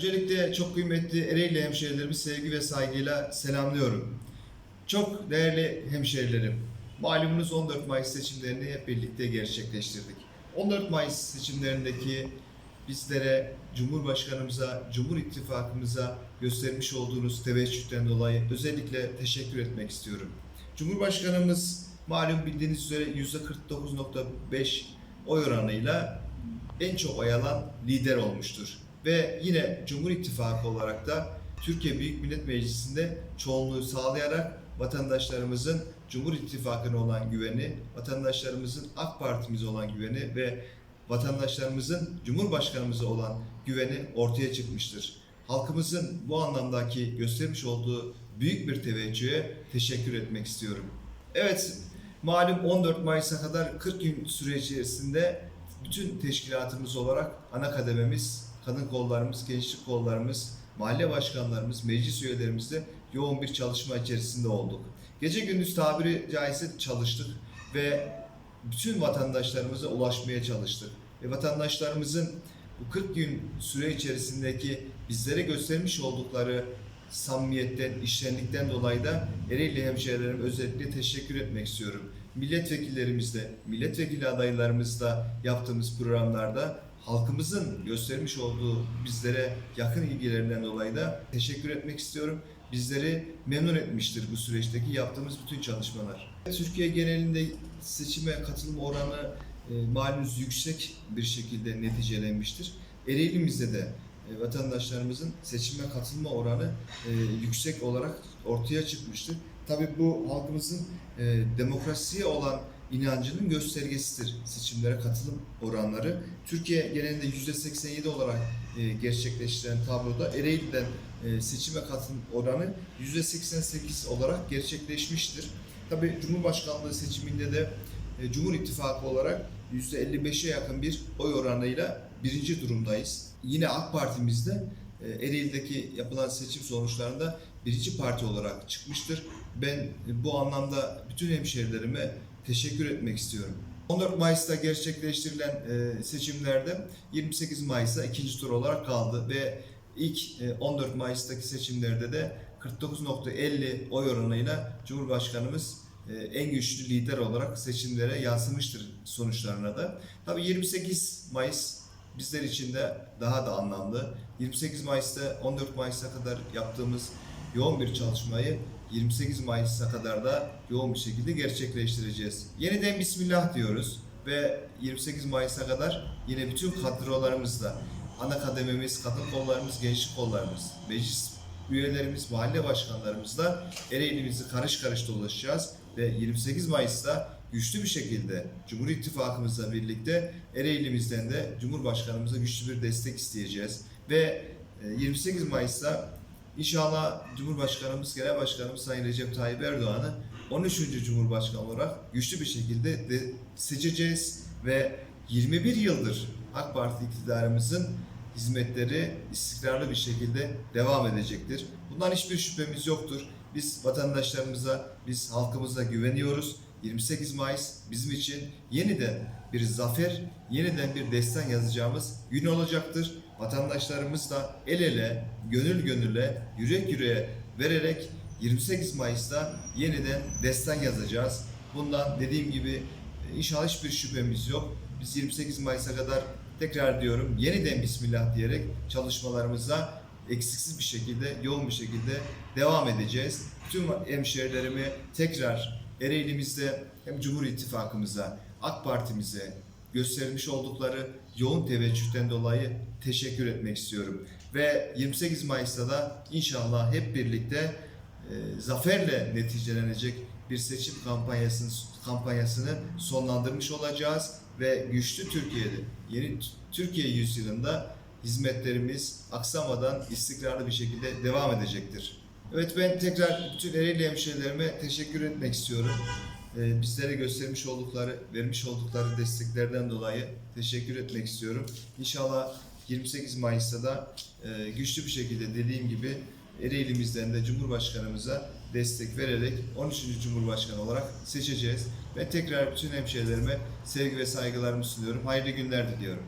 Öncelikle çok kıymetli Ereğli hemşehrilerimi sevgi ve saygıyla selamlıyorum. Çok değerli hemşehrilerim, malumunuz 14 Mayıs seçimlerini hep birlikte gerçekleştirdik. 14 Mayıs seçimlerindeki bizlere, Cumhurbaşkanımıza, Cumhur İttifakımıza göstermiş olduğunuz teveccühten dolayı özellikle teşekkür etmek istiyorum. Cumhurbaşkanımız malum bildiğiniz üzere %49.5 oy oranıyla en çok oy alan lider olmuştur. Ve yine Cumhur İttifakı olarak da Türkiye Büyük Millet Meclisi'nde çoğunluğu sağlayarak vatandaşlarımızın Cumhur İttifakı'na olan güveni, vatandaşlarımızın AK Parti'mize olan güveni ve vatandaşlarımızın Cumhurbaşkanımıza olan güveni ortaya çıkmıştır. Halkımızın bu anlamdaki göstermiş olduğu büyük bir teveccühe teşekkür etmek istiyorum. Evet, malum 14 Mayıs'a kadar 40 gün süre içerisinde bütün teşkilatımız olarak ana kadememiz, kadın kollarımız, gençlik kollarımız, mahalle başkanlarımız, meclis üyelerimizle yoğun bir çalışma içerisinde olduk. Gece gündüz tabiri caizse çalıştık ve bütün vatandaşlarımıza ulaşmaya çalıştık. Ve vatandaşlarımızın bu 40 gün süre içerisindeki bizlere göstermiş oldukları samimiyetten, iştenlikten dolayı da Ereğli hemşehrilerime özellikle teşekkür etmek istiyorum. Milletvekillerimizle, milletvekili adaylarımızla yaptığımız programlarda halkımızın göstermiş olduğu bizlere yakın ilgilerinden dolayı da teşekkür etmek istiyorum. Bizleri memnun etmiştir bu süreçteki yaptığımız bütün çalışmalar. Türkiye genelinde seçime katılma oranı e, malumunuz yüksek bir şekilde neticelenmiştir. Ereğli'mizde de e, vatandaşlarımızın seçime katılma oranı e, yüksek olarak ortaya çıkmıştır. Tabii bu halkımızın e, demokrasiye olan inancının göstergesidir seçimlere katılım oranları. Türkiye genelinde %87 olarak e, gerçekleştiren tabloda Ereğli'den e, seçime katılım oranı %88 olarak gerçekleşmiştir. Tabii Cumhurbaşkanlığı seçiminde de e, Cumhur İttifakı olarak %55'e yakın bir oy oranıyla birinci durumdayız. Yine AK Parti'mizde Ereğli'deki yapılan seçim sonuçlarında birinci parti olarak çıkmıştır. Ben bu anlamda bütün hemşehrilerime teşekkür etmek istiyorum. 14 Mayıs'ta gerçekleştirilen e, seçimlerde 28 Mayıs'a ikinci tur olarak kaldı ve ilk e, 14 Mayıs'taki seçimlerde de 49.50 oy oranıyla Cumhurbaşkanımız e, en güçlü lider olarak seçimlere yansımıştır sonuçlarına da. Tabii 28 Mayıs bizler için de daha da anlamlı. 28 Mayıs'ta 14 Mayıs'a kadar yaptığımız yoğun bir çalışmayı 28 Mayıs'a kadar da yoğun bir şekilde gerçekleştireceğiz. Yeniden Bismillah diyoruz ve 28 Mayıs'a kadar yine bütün kadrolarımızla ana kadememiz, kadın kollarımız, gençlik kollarımız, meclis üyelerimiz, mahalle başkanlarımızla Ereğli'mizi karış karış dolaşacağız ve 28 Mayıs'ta güçlü bir şekilde Cumhur İttifakımızla birlikte Ereğli'mizden de Cumhurbaşkanımıza güçlü bir destek isteyeceğiz ve e, 28 Mayıs'ta İnşallah Cumhurbaşkanımız, Genel Başkanımız Sayın Recep Tayyip Erdoğan'ı 13. Cumhurbaşkanı olarak güçlü bir şekilde de seçeceğiz ve 21 yıldır AK Parti iktidarımızın hizmetleri istikrarlı bir şekilde devam edecektir. Bundan hiçbir şüphemiz yoktur. Biz vatandaşlarımıza, biz halkımıza güveniyoruz. 28 Mayıs bizim için yeniden bir zafer, yeniden bir destan yazacağımız gün olacaktır. Vatandaşlarımız da el ele, gönül gönüle, yürek yüreğe vererek 28 Mayıs'ta yeniden destan yazacağız. Bundan dediğim gibi e, inşallah hiçbir şüphemiz yok. Biz 28 Mayıs'a kadar tekrar diyorum yeniden Bismillah diyerek çalışmalarımıza eksiksiz bir şekilde, yoğun bir şekilde devam edeceğiz. Tüm hemşehrilerimi tekrar Ereğli'mizde hem Cumhur İttifakımıza, AK Parti'mize göstermiş oldukları yoğun teveccühten dolayı teşekkür etmek istiyorum. Ve 28 Mayıs'ta da inşallah hep birlikte e, zaferle neticelenecek bir seçim kampanyasını kampanyasını sonlandırmış olacağız ve güçlü Türkiye'de yeni Türkiye yüzyılında hizmetlerimiz aksamadan istikrarlı bir şekilde devam edecektir. Evet ben tekrar bütün Ereğli hemşehrilerime teşekkür etmek istiyorum. Ee, bizlere göstermiş oldukları, vermiş oldukları desteklerden dolayı teşekkür etmek istiyorum. İnşallah 28 Mayıs'ta da e, güçlü bir şekilde dediğim gibi Ereğli'mizden de Cumhurbaşkanımıza destek vererek 13. Cumhurbaşkanı olarak seçeceğiz. Ve tekrar bütün hemşehrilerime sevgi ve saygılarımı sunuyorum. Hayırlı günler diliyorum.